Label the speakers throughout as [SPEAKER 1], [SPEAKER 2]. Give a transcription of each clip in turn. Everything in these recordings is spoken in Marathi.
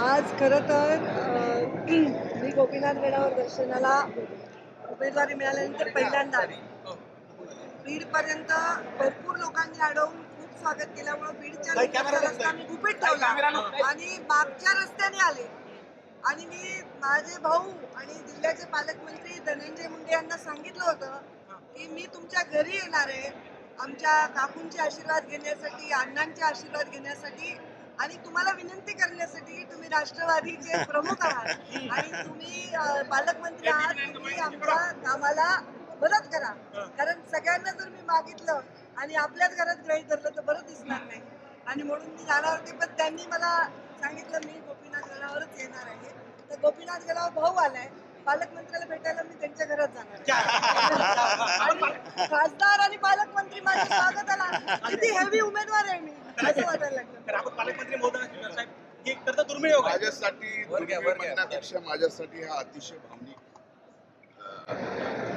[SPEAKER 1] आज खरं तर मी गोपीनाथ गडावर दर्शनाला उमेदवारी मिळाल्यानंतर पहिल्यांदा आले बीड पर्यंत भरपूर लोकांनी अडवून खूप स्वागत केल्यामुळे बीडच्या रस्ता गुपित ठेवला आणि मागच्या रस्त्याने आले. आणि मी माझे भाऊ आणि जिल्ह्याचे पालकमंत्री धनंजय मुंडे यांना सांगितलं होतं की मी तुमच्या घरी येणार आहे. आमच्या काकूंचे आशीर्वाद घेण्यासाठी अण्णांचे आशीर्वाद घेण्यासाठी आणि तुम्हाला विनंती करण्यासाठी तुम्ही राष्ट्रवादीचे प्रमुख आहात आणि तुम्ही पालकमंत्री आहात तुम्ही आमच्या कामाला मदत करा. कारण सगळ्यांना जर मी मागितलं आणि आपल्याच घरात ग्रहित धरलं तर बरं दिसणार नाही. आणि म्हणून मी जाणार होते पण त्यांनी मला सांगितलं मी गोपीनाथ गडावरच येणार आहे. तर गोपीनाथ गडावर भाऊ आलाय. पालकमंत्र्याला भेटायला मी त्यांच्या घरात जाणार खासदार आणि पालकमंत्री माझ्या स्वागताला किती हेवी उमेदवार आहे मी.
[SPEAKER 2] हे आहे
[SPEAKER 3] माझ्यासाठी म्हणण्यापेक्षा माझ्यासाठी हा अतिशय भावनिक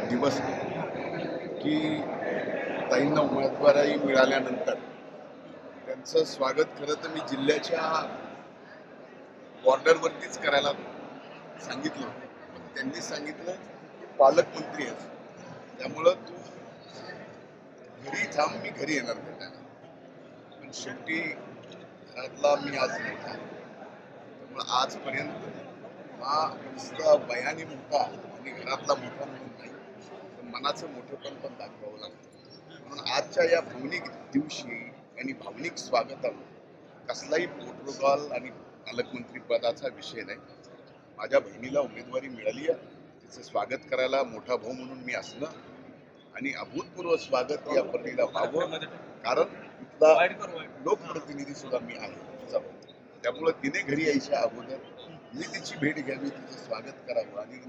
[SPEAKER 3] दिवस आहे. की ताईंना उमेदवारी मिळाल्यानंतर त्यांचं स्वागत खरं तर मी जिल्ह्याच्या बॉर्डरवरतीच करायला सांगितलं पण त्यांनी सांगितलं की पालकमंत्री आहेस त्यामुळं तू घरी थांब मी घरी येणार भेटायला शेवटी घरातला मी आज मोठा. त्यामुळे आजपर्यंत हा नुसता वयाने मोठा आणि घरातला मोठा म्हणून नाही तर मनाचं मोठेपण पण दाखवावं लागतं. म्हणून आजच्या या भावनिक दिवशी आणि भावनिक स्वागतावर कसलाही प्रोटोकॉल आणि पालकमंत्री पदाचा विषय नाही. माझ्या बहिणीला उमेदवारी मिळाली आहे. तिचं स्वागत करायला मोठा भाऊ म्हणून मी असणं आणि अभूतपूर्व स्वागत या पत्नीला व्हावं. कारण इथला लोकप्रतिनिधी सुद्धा मी आहे. त्यामुळं तिने घरी यायच्या अगोदर मी तिची भेट घ्यावी तिचं स्वागत करावं आणि